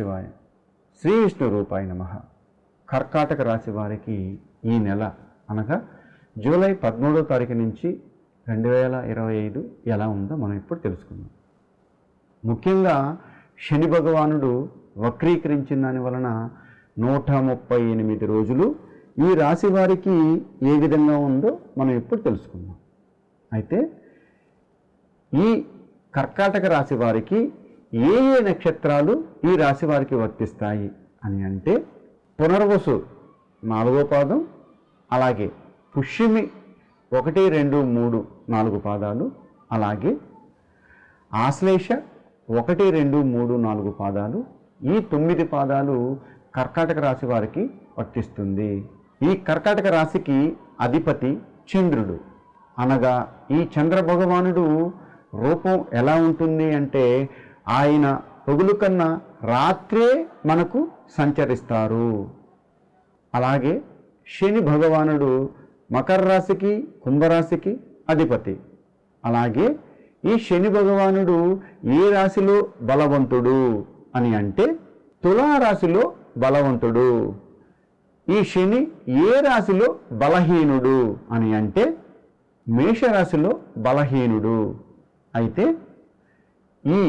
శివాయ శ్రీ విష్ణు రూపాయ నమ. కర్కాటక రాశి వారికి ఈ నెల అనగా జూలై పదమూడో తారీఖు నుంచి రెండు వేల ఇరవై ఐదు ఎలా ఉందో మనం ఇప్పుడు తెలుసుకుందాం. ముఖ్యంగా శని భగవానుడు వక్రీకరించిన దాని వలన నూట ముప్పై ఎనిమిది రోజులు ఈ రాశి వారికి ఏ విధంగా ఉందో మనం ఇప్పుడు తెలుసుకుందాం. అయితే ఈ కర్కాటక రాశి వారికి ఏ ఏ నక్షత్రాలు ఈ రాశి వారికి వర్తిస్తాయి అని అంటే పునర్వసు నాలుగో పాదం అలాగే పుష్యమి ఒకటి రెండు మూడు నాలుగు పాదాలు అలాగే ఆశ్లేష ఒకటి రెండు మూడు నాలుగు పాదాలు ఈ తొమ్మిది పాదాలు కర్కాటక రాశి వారికి వర్తిస్తుంది. ఈ కర్కాటక రాశికి అధిపతి చంద్రుడు. అనగా ఈ చంద్ర భగవానుడు రూపం ఎలా ఉంటుంది అంటే ఆయన పొగులు కన్నా రాత్రే మనకు సంచరిస్తారు. అలాగే శని భగవానుడు మకర రాశికి కుంభరాశికి అధిపతి. అలాగే ఈ శని భగవానుడు ఏ రాశిలో బలవంతుడు అని అంటే తులారాశిలో బలవంతుడు. ఈ శని ఏ రాశిలో బలహీనుడు అని అంటే మేషరాశిలో బలహీనుడు. అయితే ఈ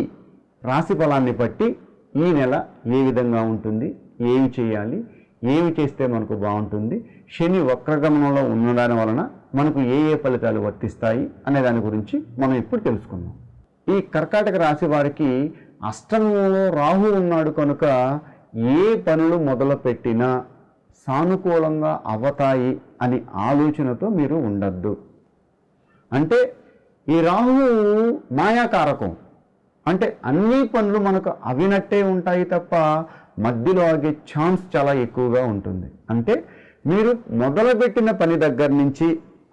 రాశి ఫలాన్ని బట్టి ఈ నెల ఏ విధంగా ఉంటుంది ఏమి చేయాలి ఏమి చేస్తే మనకు బాగుంటుంది శని వక్రగమనంలో ఉండడం వలన మనకు ఏ ఏ ఫలితాలు వర్తిస్తాయి అనే దాని గురించి మనం ఇప్పుడు తెలుసుకుందాం. ఈ కర్కాటక రాశి వారికి అష్టమంలో రాహు ఉన్నాడు కనుక ఏ పనులు మొదలుపెట్టినా సానుకూలంగా అవతాయి అని ఆలోచనతో మీరు ఉండద్దు. అంటే ఈ రాహువు మాయాకారకం. అంటే అన్ని పనులు మనకు అవినట్టే ఉంటాయి తప్ప మధ్యలో ఆగే ఛాన్స్ చాలా ఎక్కువగా ఉంటుంది. అంటే మీరు మొదలుపెట్టిన పని దగ్గర నుంచి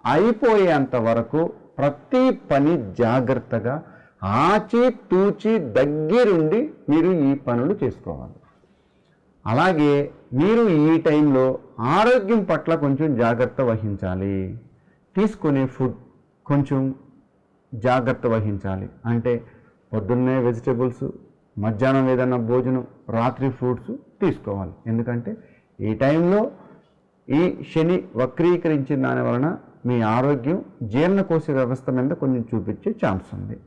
అయిపోయేంత వరకు ప్రతి పని జాగ్రత్తగా ఆచి తూచి దగ్గరుండి మీరు ఈ పనులు చేసుకోవాలి. అలాగే మీరు ఈ టైంలో ఆరోగ్యం పట్ల కొంచెం జాగ్రత్త వహించాలి. తీసుకునే ఫుడ్ కొంచెం జాగ్రత్త వహించాలి. అంటే పొద్దున్నే వెజిటేబుల్స్ మధ్యాహ్నం ఏదైనా భోజనం రాత్రి ఫ్రూట్స్ తీసుకోవాలి. ఎందుకంటే ఈ టైంలో ఈ శని వక్రీకరించిన దాని వలన మీ ఆరోగ్యం జీర్ణకోశ వ్యవస్థ మీద కొంచెం చూపించే ఛాన్స్ ఉంది.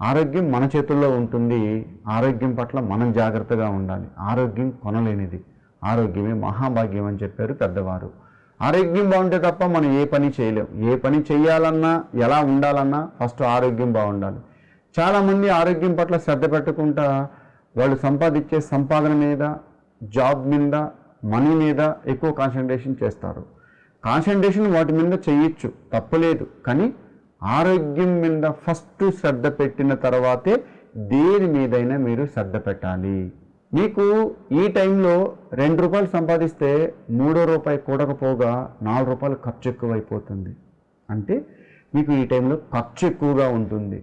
ఆరోగ్యం మన చేతుల్లో ఉంటుంది. ఆరోగ్యం పట్ల మనం జాగ్రత్తగా ఉండాలి. ఆరోగ్యం కొనలేనిది. ఆరోగ్యమే మహాభాగ్యం అని చెప్పారు పెద్దవారు. ఆరోగ్యం బాగుంటే తప్ప మనం ఏ పని చేయలేం. ఏ పని చేయాలన్నా ఎలా ఉండాలన్నా ఫస్ట్ ఆరోగ్యం బాగుండాలి. చాలామంది ఆరోగ్యం పట్ల శ్రద్ధ పెట్టకుండా వాళ్ళు సంపాదించే సంపాదన మీద జాబ్ మీద మనీ మీద ఎక్కువ కాన్సన్ట్రేషన్ చేస్తారు. కాన్సన్ట్రేషన్ వాటి మీద చేయొచ్చు తప్పలేదు కానీ ఆరోగ్యం మీద ఫస్ట్ శ్రద్ధ పెట్టిన తర్వాతే దేని మీదైనా మీరు శ్రద్ధ పెట్టాలి. మీకు ఈ టైంలో రెండు రూపాయలు సంపాదిస్తే మూడో రూపాయి కూడకపోగా నాలుగు రూపాయలు ఖర్చు ఎక్కువైపోతుంది. అంటే మీకు ఈ టైంలో ఖర్చు ఎక్కువగా ఉంటుంది.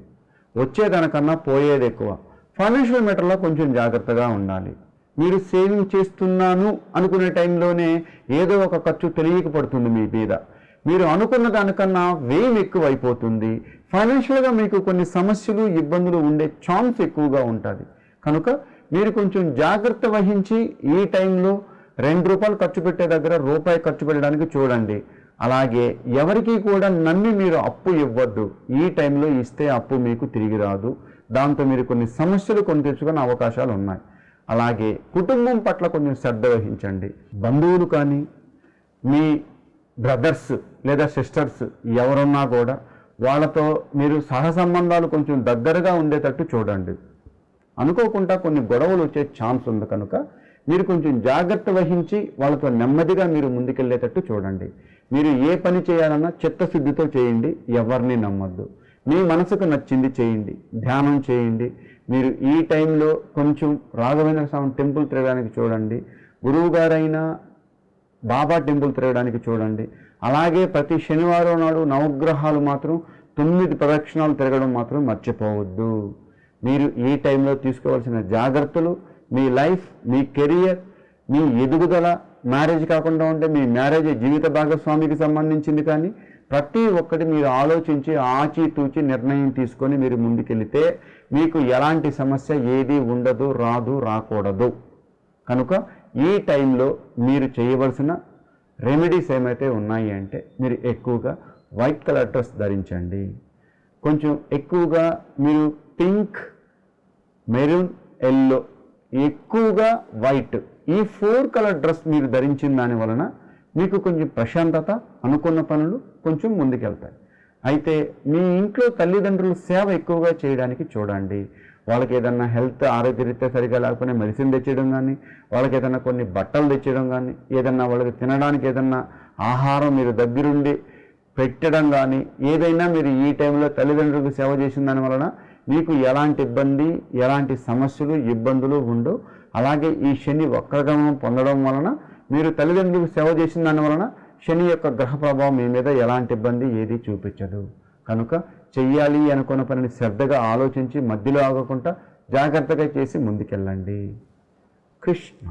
వచ్చేదానికన్నా పోయేది ఎక్కువ. ఫైనాన్షియల్ మ్యాటర్లో కొంచెం జాగ్రత్తగా ఉండాలి. మీరు సేవింగ్ చేస్తున్నాను అనుకునే టైంలోనే ఏదో ఒక ఖర్చు తెలియకపడుతుంది మీ మీద. మీరు అనుకున్న దానికన్నా వేయం ఎక్కువ అయిపోతుంది ఫైనాన్షియల్గా మీకు కొన్ని సమస్యలు ఇబ్బందులు ఉండే ఛాన్స్ ఎక్కువగా ఉంటుంది. కనుక మీరు కొంచెం జాగ్రత్త వహించి ఈ టైంలో రెండు రూపాయలు ఖర్చు పెట్టే దగ్గర రూపాయి ఖర్చు పెట్టడానికి చూడండి. అలాగే ఎవరికి కూడా నమ్మి మీరు అప్పు ఇవ్వద్దు. ఈ టైంలో ఇస్తే అప్పు మీకు తిరిగి రాదు. దాంతో మీరు కొన్ని సమస్యలు కొని తెచ్చుకునే అవకాశాలు ఉన్నాయి. అలాగే కుటుంబం పట్ల కొంచెం శ్రద్ధ వహించండి. బంధువులు కానీ మీ బ్రదర్స్ లేదా సిస్టర్స్ ఎవరున్నా కూడా వాళ్ళతో మీరు సహసంబంధాలు కొంచెం దగ్గరగా ఉండేటట్టు చూడండి. అనుకోకుండా కొన్ని గొడవలు వచ్చే ఛాన్స్ ఉంది కనుక మీరు కొంచెం జాగ్రత్త వహించి వాళ్ళతో నెమ్మదిగా మీరు ముందుకెళ్ళేటట్టు చూడండి. మీరు ఏ పని చేయాలన్నా చిత్తశుద్ధితో చేయండి ఎవరిని నమ్మద్దు. మీ మనసుకు నచ్చింది చేయండి ధ్యానం చేయండి. మీరు ఈ టైంలో కొంచెం రాఘవేంద్ర స్వామి టెంపుల్ తిరగడానికి చూడండి. గురువు గారైనా బాబా టెంపుల్ తిరగడానికి చూడండి. అలాగే ప్రతి శనివారం నాడు నవగ్రహాలు మాత్రం తొమ్మిది ప్రదక్షిణాలు తిరగడం మాత్రం మర్చిపోవద్దు. మీరు ఈ టైంలో తీసుకోవాల్సిన జాగ్రత్తలు మీ లైఫ్ మీ కెరియర్ మీ ఎదుగుదల మ్యారేజ్ కాకుండా ఉంటే మీ మ్యారేజ్ జీవిత భాగస్వామికి సంబంధించింది కానీ ప్రతి ఒక్కటి మీరు ఆలోచించి ఆచితూచి నిర్ణయం తీసుకొని మీరు ముందుకెళ్తే మీకు ఎలాంటి సమస్య ఏది ఉండదు రాదు రాకూడదు. కనుక ఈ టైంలో మీరు చేయవలసిన రెమెడీస్ ఏమైతే ఉన్నాయి అంటే మీరు ఎక్కువగా వైట్ కలర్ డ్రెస్ ధరించండి. కొంచెం ఎక్కువగా మీరు పింక్ మెరూన్ ఎల్లో ఎక్కువగా వైట్ ఈ ఫోర్ కలర్ డ్రెస్ మీరు ధరించిన దాని వలన మీకు కొంచెం ప్రశాంతత అనుకున్న పనులు కొంచెం ముందుకెళ్తాయి. అయితే మీ ఇంట్లో తల్లిదండ్రులు సేవ ఎక్కువగా చేయడానికి చూడండి. వాళ్ళకి ఏదన్నా హెల్త్ ఆరోగ్యరీత్యా సరిగా లేకపోయినా మెడిసిన్ తెచ్చేయడం కానీ వాళ్ళకి ఏదన్నా కొన్ని బట్టలు తెచ్చడం కానీ ఏదన్నా వాళ్ళకి తినడానికి ఏదన్నా ఆహారం మీరు దగ్గరుండి పెట్టడం కానీ ఏదైనా మీరు ఈ టైంలో తల్లిదండ్రులకు సేవ చేసిన దాని వలన మీకు ఎలాంటి ఇబ్బంది ఎలాంటి సమస్యలు ఇబ్బందులు ఉండవు అలాగే ఈ శని వక్రగమనం పొందడం వలన మీరు తల్లిదండ్రులకు సేవ చేసిన దాని వలన శని యొక్క గ్రహ ప్రభావం మీ మీద ఎలాంటి ఇబ్బంది ఏది చూపించదు. కనుక చెయ్యాలి అనుకున్న పనిని శ్రద్ధగా ఆలోచించి మధ్యలో ఆగకుండా జాగ్రత్తగా చేసి ముందుకెళ్ళండి. కృష్ణ